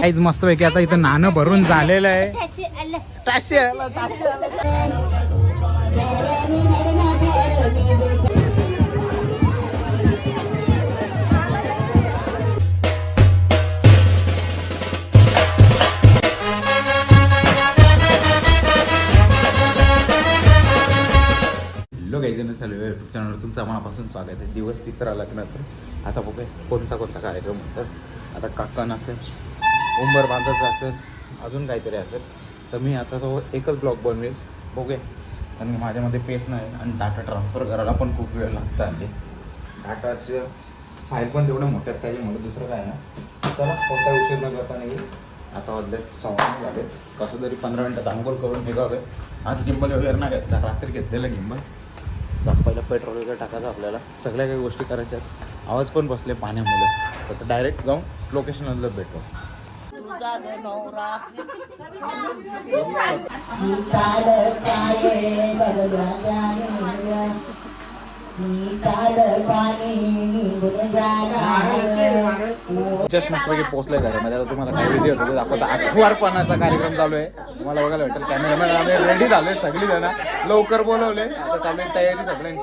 काहीच मस्त पैकी आता इथं नाणं भरून झालेलं आहे. आला, आला. हॅलो काही जण चालू चॅनलवर तुमचं मनापासून स्वागत आहे. दिवस तिसरा लग्नाचं. आता बघूया कोणता कोणता कार्यक्रम होतं. आता काकण असेल उंबर बांधायचं असेल अजून काहीतरी असेल तर मी आता तो एकच ब्लॉग बनवेल. बघूया. आणि माझ्यामध्ये पेस नाही आणि डाटा ट्रान्सफर करायला पण खूप वेळ लागतं आणि डाटाचं फाईल पण तेवढं मोठ्यात म्हणून दुसरं काय ना चला कोणता विषय न करता नाही. आता वाजलेत सहा झालेत. कसं तरी पंधरा मिनटात आंघोळ करून निघावे आज गिंबल वगैरे नाही घेतला. रात्री घेतलेलं गिंबल पहिलं पेट्रोल वगैरे टाकायचं आपल्याला. सगळ्या काही गोष्टी करायच्या आहेत. आवाज पण बसले पाण्यामुळे. तर डायरेक्ट जाऊन लोकेशनला भेटू नवरा. जस्ट मस्त पैकी पोहोचले घरामध्ये आता तुम्हाला काय विधी होतो ते दाखवतो. आठवारपणाचा कार्यक्रम चालू आहे. तुम्हाला बघायला भेटेल कॅमेरामॅन आम्ही रेडी झालोय सगळी जण. लवकर बोलवले आता चालू आहे तयारी सगळ्यांची.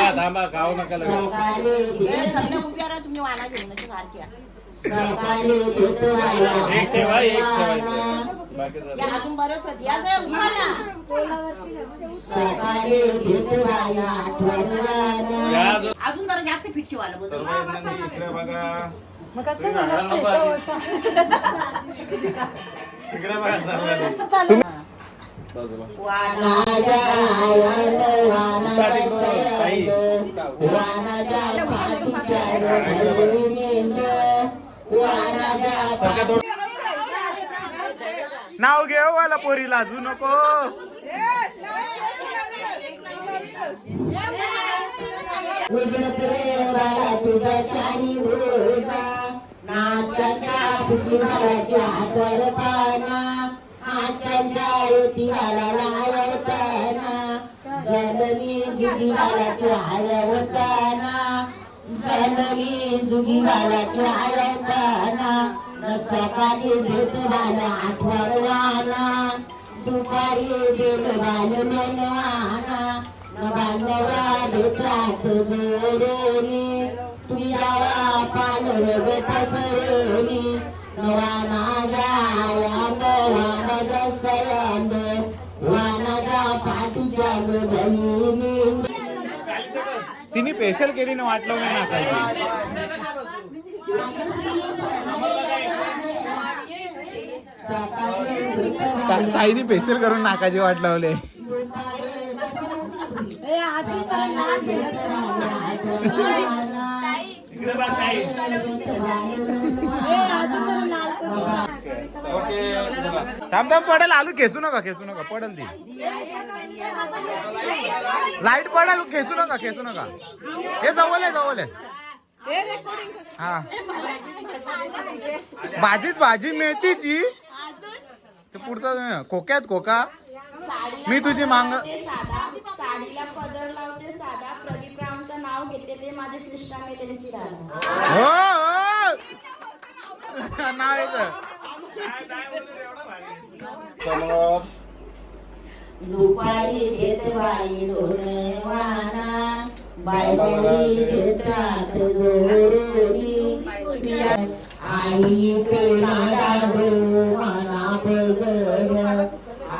परवाना थांबा गाव नका सगळ्या उभ्या राहा तुम्ही वाना घेऊन सारख्या. एक ठेवा एक या अजून बरेच होते. या जरा जास्त फिटची वाला बोलतो इकडे मग कसं बघा नाव घे हो वाला पोरीला अजू नको. नाचा रे बाळा तुझा चारी ओळखा, नाचाच्या फुटमाराच्या जननी हलवताना, सकाळी भेटवाला आठवडवाना दुपारी बेलवाल मनवाना बांधवा भेटात जोडली तुझ्या पालव पसरली नवाना माझा पाठीच्या बहिणी तिने स्पेशल केली ना वाटलं मी नाकायची ताईने स्पेशल करून नाकाचे वाट लावले. इकडे. ओके. थांब थांब पडेल. आलू खेचू नका खेचू नका. पडेल ती. लाइट पडेल खेचू नका खेचू नका. हे जवळ आहे जवळ आहे. हा. भाजीत भाजी मिळते जी. ते पुढचा खोक्यात खोका. मी तुझी मांग- साधा साडीला पदर लावते साधा प्रदीप रावांचं नाव घेते ते माझे कृष्णा मी त्यांची हो हो. नाव येतं. दुपारी घेत बाई वाना घेतात आई प्रेमा दागो मना बगर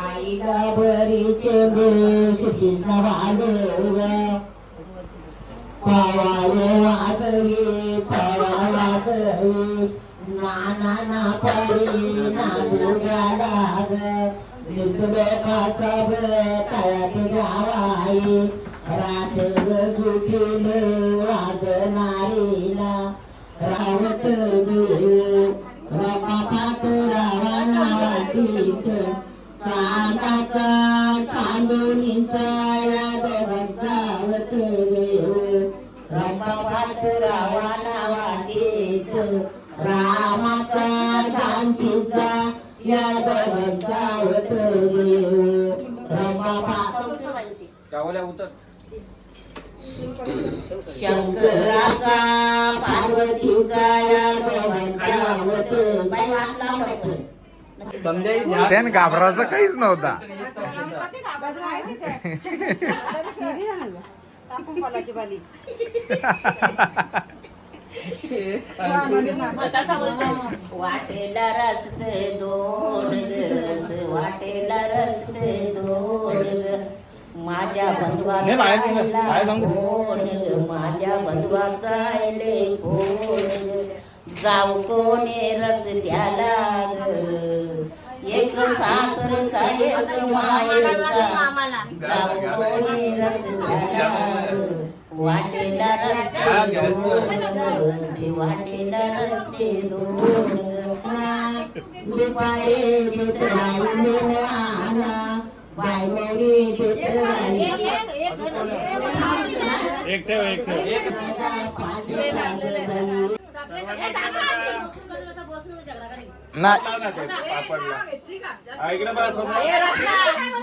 आई गाबरीचे देश तिचा पवाले वादवी नाना ना परी नागू दुगाडाग विसुबे कासब तळत जावाई रात गुटील वाद रावत देऊ कावल्या उतर. शंकराचा पार्वतीचा त्याने घाबराचं काहीच नव्हता. वाटेला रस्ते दोन. माझ्या बंधुवाचा माझ्या बंधुवाचा जाऊ कोणे रस्त्याला एक सासरचा एक मायेचा. जाऊ कोणे रस्त्याला वाटेला रस्ते दोन वाटेला रस्ते दोन. दुपारी एक ठेव एक ठेव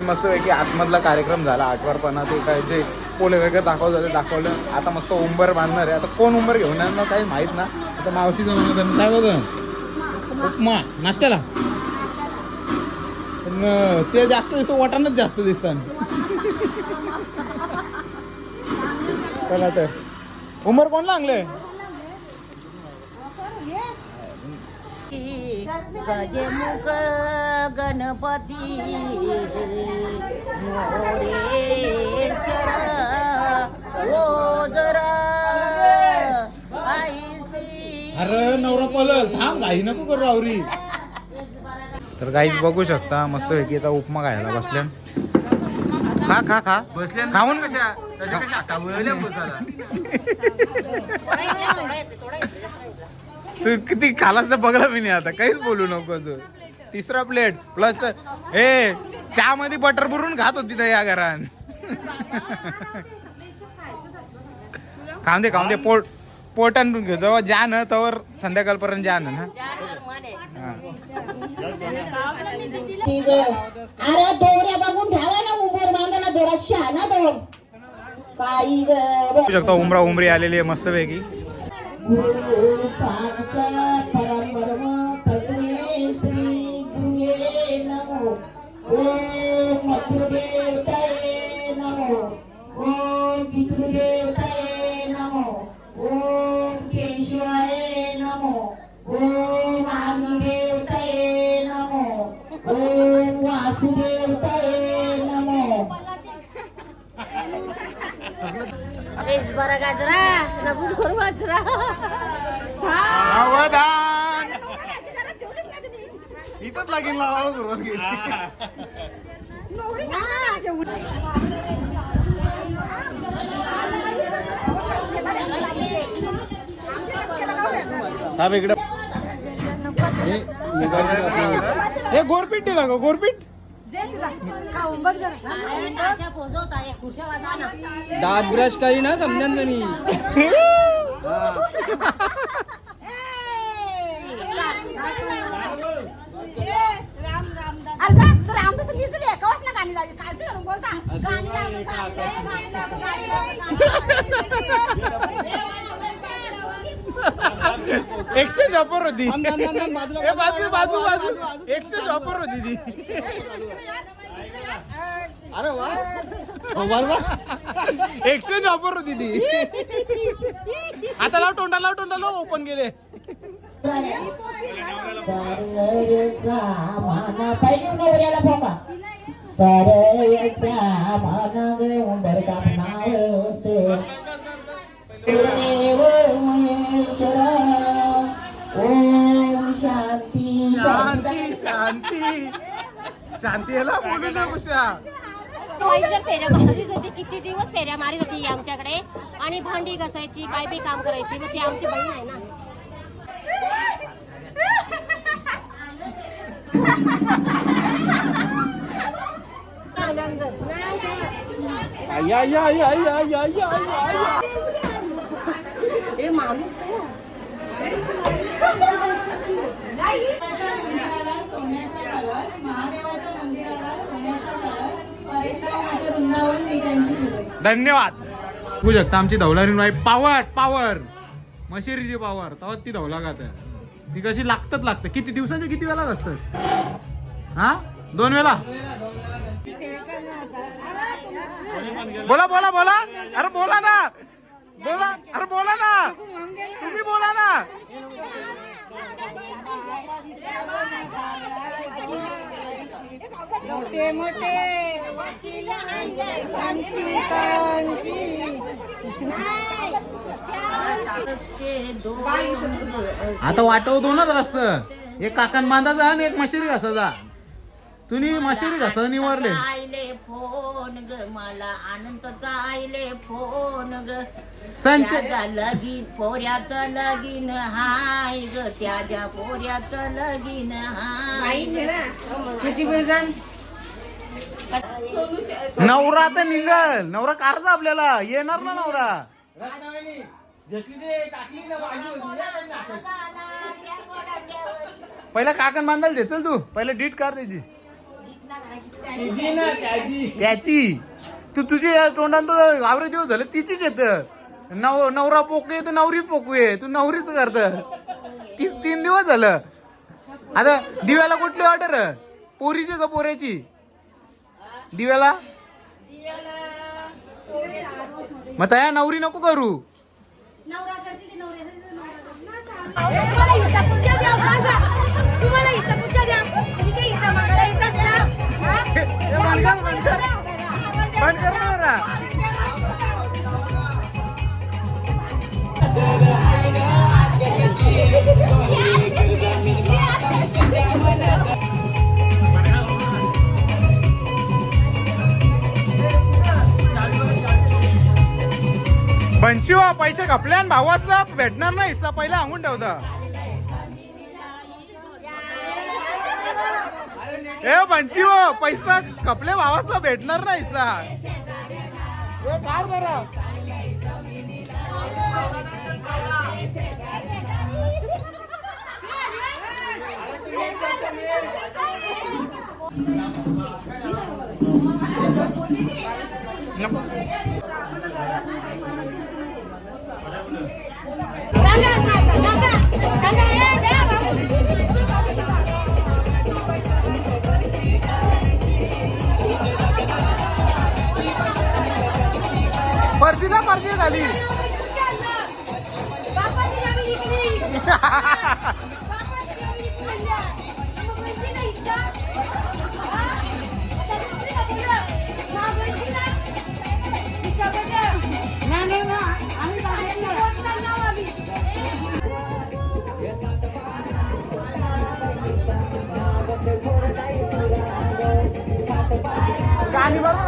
मस्त पैकी आतमधला कार्यक्रम झाला आठवारपणा ते काय जे पोले वगैरे दाखवलं झाले दाखवलं. आता मस्त उंबर बांधणार आहे. आता कोण उंबर घेऊन काही माहीत ना. आता मावशीचं जाऊन काय बघ. उपमा नाश्त्याला. ते जास्त दिसतो वाटाणच जास्त दिसतात चला तर. उंबर कोण लागले गजमुख गणपती मोरेश्वर ओ जरा आईसी अरे नवरा पलल थांब घाई नको करू रावरी तर गाईच बघू शकता मस्त पैकी आता उपमा खायला बसल्या खा खा खा. खाऊन कशा? तू किती खालास तर बघला मी नाही आता. काहीच बोलू नको तू. तिसरा प्लेट प्लस हे चहा मध्ये बटर बुरून खात होती त्या या घरान खाऊन दे खाऊन दे. पोट पोटान घेऊ. जेव्हा जा ना तवर संध्याकाळपर्यंत जा ना. अरे दोऱ्या बघून ठेवा ना दोरा शहाणा तो काही बघू शकता उमरा उमरी आलेली आहे मस्त पैकी ओम नमो. ओम पितृदेवताये ओम वासुदेवताये नमो बरा गाजरा रबूड वाजरा सावधान. इथंच लागेल लावायला सुरुवात केली हा इकडे. हे गोरपीट दिला का गोरपीट. दात ब्रश करी ना कवाच ना गाणी लावली काय झालं बोलता गाणी लावली, गाणी लावली, गाणी लावली, गाणी लावली. एकशे ऑफर होती. बाजू बाजू बाजू. एकशे ऑफर होती ती. अरे वा. हो, एक्सचेंज ऑफर होती ती. आता लाव तोंडा लाव तोंडा लाव ओपन गेले सरयाच्या शांती शांती. शांती शांती याला बोलू ना कुशा वाईच्या फेऱ्या मारत होती किती दिवस फेऱ्या मारत होती आमच्याकडे. आणि भांडी घासायची काय बी काम करायची मग ती आमची बहीण आहे ना. या या या या या या या. धन्यवाद. बघू शकता आमची धवलारी नाही पावर पावर मशेरीची पावर तेव्हा ती धवला गात ती कशी लागतच लागतं किती दिवसांची किती वेळा असतस? हा? दोन वेळा? बोला बोला बोला. अरे बोला ना. बोला. अरे बोला ना. तुम्ही बोला ना. मोठे मोठे. कांशी कांशी आता वाटव दोनच रस्त. एक काकण बांधाचा आणि एक मशिरी घासाचा तुम्ही मशिरी घासा निवरले. आईले फोन ग मला अनंतचा आईले फोन ग. संच त्याच्या लगीन पोऱ्याचं लगीन हाय ग त्याच्या पोऱ्याचं लगीन हाय नवरा तर निघल. नवरा काढचा आपल्याला. येणार ना नवरा. पहिला काकण बांधायला दे चल तू. पहिला डीट काढ त्याची. त्याची तू तुझी तोंडात आवरे दिवस झाले तिचीच येत नव नवरा पोकू आहे तर नवरी पोकू आहे तू नवरीच करत ती तीन दिवस झालं आता दिव्याला कुठली ऑर्डर पोरीची का पोऱ्याची दिव्याला मग तया नवरी नको करू तुम्हाला बंद कर, बंद कर. बंद कर ना जरा. वा पैसे खपल्या आणि भावाचा भेटणार नाही हिस्सा पहिला सांगून ठेवता ए बनशी हो पैसा कपले भावाचा भेटणार नाही सा. ए, बोलता ना आम्ही. गाणी बरोबर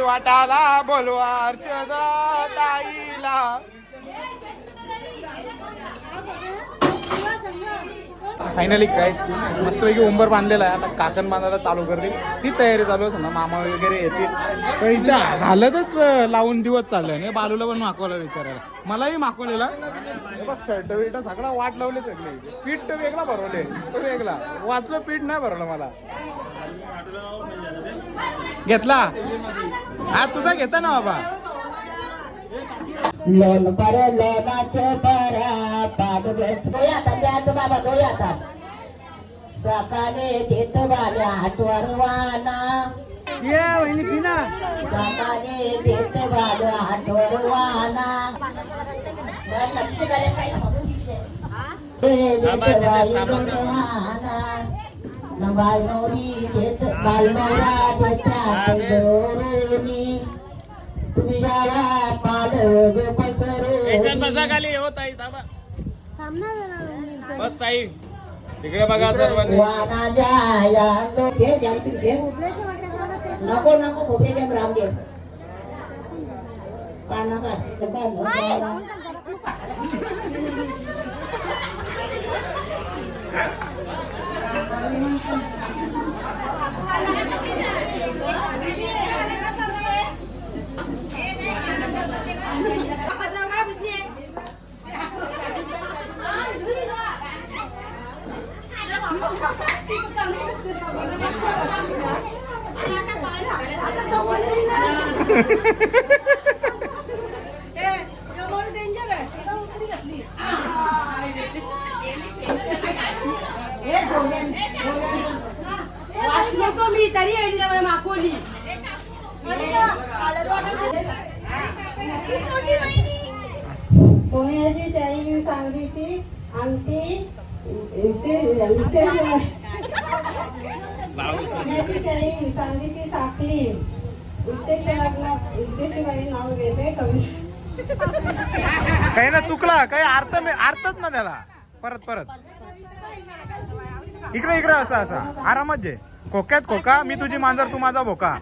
वाटाला बोलवा अर्चदा ताईला. फायनली काहीच मस्तपैकी उंबर बांधलेला आहे. आता काकण बांधायला चालू करते ती तयारी चालू आहे. समजा मामा वगैरे येतील. इथं हालतच लावून दिवस चाललंय ना बालूला पण माकवला विचारायला. मलाही माकवलेला बघ शर्ट बिर्ट सगळा वाट लावले सगळे. पीठ तर वेगळा भरवले तो वेगळा. वाचलं पीठ नाही भरवलं मला. घेतला? हा तुझा घेता ना बाबा. लोन पर लोनाचं बरा पाद डोळे हातात द्याच बाबा डोळे हातात सकाळी देत बाल्या आठवर वाना. सकाळी देत बाल्या आठवर वाना. बालनोरी देत दोरुनी तुम्ही जावा बसा खाली. हो ताई थांबा. बस ताई. तिकडे बघा सर्वांनी. घे घे नको नको खोबरे ग्राम घे. पाना का वाचलो तो मी तरी येईल ना सोन्याची चैन चांदीची अंगठी चांदीची साखळी उद्देशबाई नाव घेते कवी काही ना चुकला काही अर्थ अर्थच ना त्याला. परत परत. इकडे इकडे असा असा. आरामात जे खोक्यात खोका मी तुझी मांजर तू माझा भोका.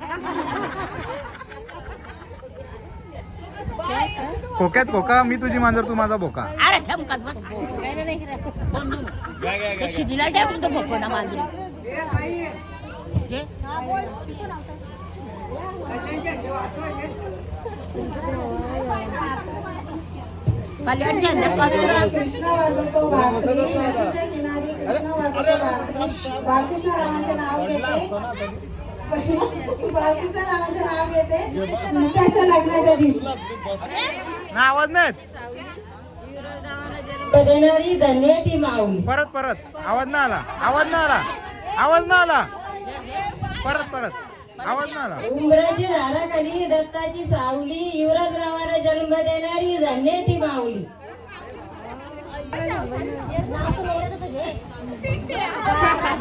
खोक्यात खोका मी तुझी मांजर तू माझा भोका शिदीला टाकून तो बघतो ना मांजरी. कृष्ण वाजवतो भाकरी नदीच्या किनारी कृष्ण वाजवतो भाकरी बाळकृष्ण रावांचे नाव घेते. बाळकृष्ण रावांचे नाव घेते. लग्नाच्या दिवशी. ना आवाज नाही देणारी धन्य ती माऊली. परत परत. आवाज ना आला. आवाज ना आला. आवाज ना आला. परत परत. आवाज ना आला. उंबराची झाडाखाली दत्ताची सावली युवराज रावाला जन्म देणारी धन्य ती माऊली.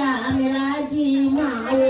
आम्याची मावळी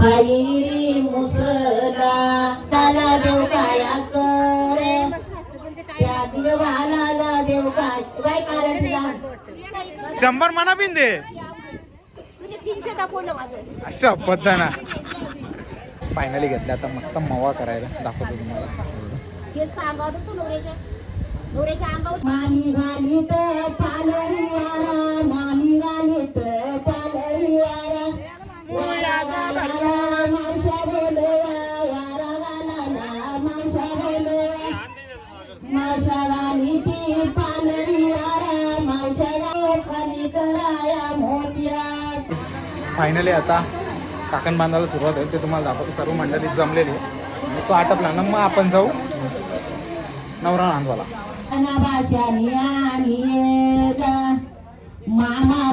खैरी मुसला त्याला देव काय करे त्या जीवाला देव काय? काय तिला शंभर मना बिन दे अशा पद्धतीनं. फायनली घेतलं आता मस्त मवा करायला. दाखवतो तुम्हाला. हेच अंगावर तू नवऱ्याच्या नवऱ्याच्या अंगावर मानी घाली फायनली आता काकण बांधायला सुरुवात आहे. ते तुम्हाला दाखवतो. सर्व मंडळी जमलेली आहे. तो आटपला. ना मग आपण जाऊ. नवरा नांदवाला. मामा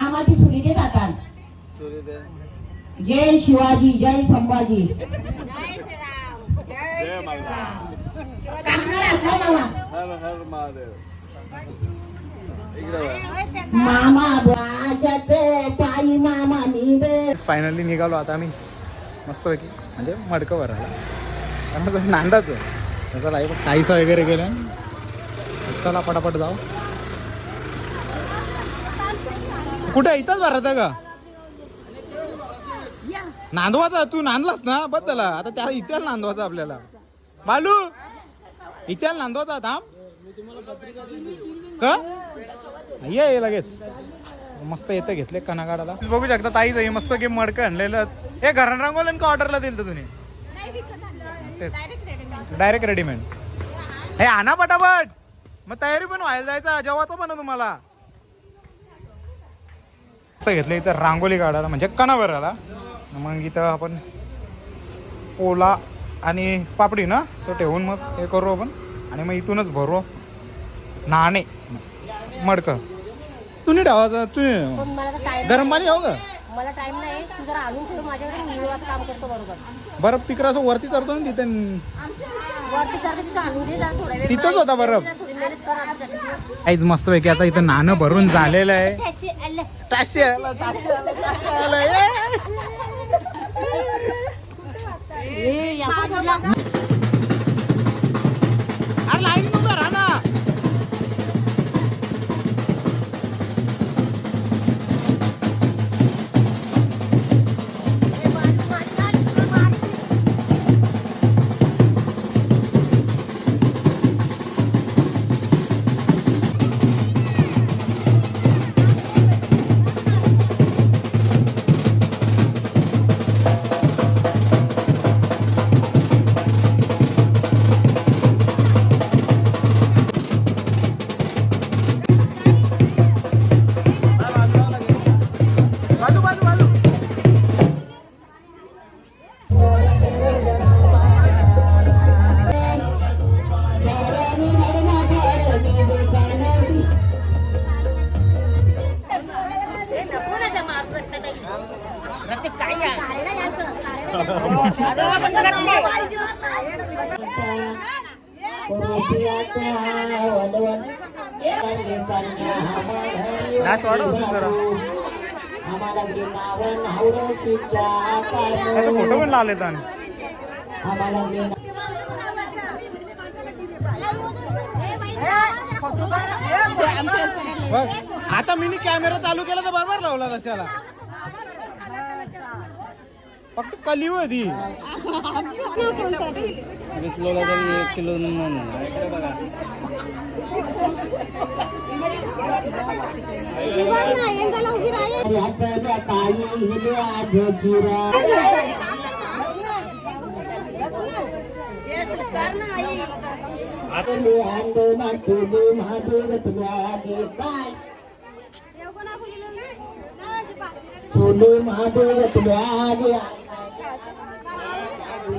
मामाची सुरी दे काकान जय शिवाजी जय संभाजी. काकणाला असला मामा पायी मामा निवे फायनली निघालो आता आम्ही. मस्तपैकी. म्हणजे मडकं भरायला. कारण कसं नांदाचं त्याचा लाईफ साईसा वगैरे गेलं चला पटापट जाऊ. कुठे इथंच भरायचं का? नांदवाचा तू नांदलास ना? बस त्याला. आता त्या इथेच नांदवाचा आपल्याला. बालू इथे नांदवाचा थांब. का? ये ये लगेच. मस्त येतं घेतले कनागाडाला बघू शकता ताईच आहे मस्त गेम मडकं आणलेलं. हे घरात रंगवलं का ऑर्डरला दिलं होतं तुम्ही? डायरेक्ट रेडीमेड हे आणा पटापट. मग तयारी पण व्हायला जायचं जेव्हाचं पण तुम्हाला. असं घेतलं इथं रांगोली काढायला म्हणजे कणावराला मग इथं आपण पोला आणि पापडी ना तो ठेवून मग हे करू आपण. आणि मग इथूनच भरू. नाणे. मडकं. तुम्ही ठेवायचं तुम्ही. पण मला तर टाइम गरम पाणी हो का? मला टाइम नाही. तू जरा आणून ठेव माझ्याकडे मी काम करतो बरोबर. बरं तिकडं असं वरती चढतो ना तिथे. वरती सारखं तिथं आणून दे जरा थोड्या वेळ. तिथंच होता बरं. थोडी मेहनत कर आता. काहीच मस्त पैकी आता इथं नाणं भरून झालेलं आहे. ठ्याशी आलं. ए, या बाजूला. अरे लाईन मध्ये नाश वाढव जरा. फोटो पण लावले तर आता मी कॅमेरा चालू केला तर बरोबर लावला तशाला फक्त कलिव आहे ती. वीस किलोला तरी एक किलो अंडोना तुले महादेव तुझ्या पाय तुले महादेव तुझ्या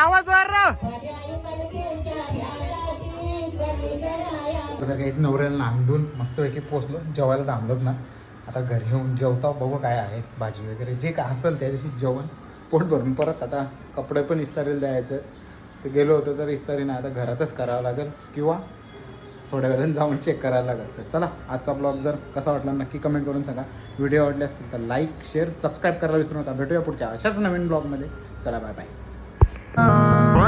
आवाज काहीच नवऱ्याला नांदून मस्तपैकी पोचलो जेवायला थांबलोच ना. आता घरी येऊन जेवता बघू काय आहे भाजी वगैरे. जे काय असेल त्याच्याशी जेवण. पोट भरून परत आता कपडे पण इस्तारीला द्यायचं. ते गेलो होतो तर इस्तारी नाही आता घरातच करावं लागेल. किंवा थोड्या वेळाने जाऊन चेक करायला लागेल. तर चला आजचा ब्लॉग जर कसा वाटला नक्की कमेंट करून सांगा. व्हिडिओ आवडले असतील तर लाईक शेअर सबस्क्राईब करायला विसरू नका. भेटूया पुढच्या अशाच नवीन ब्लॉगमध्ये चला बाय बाय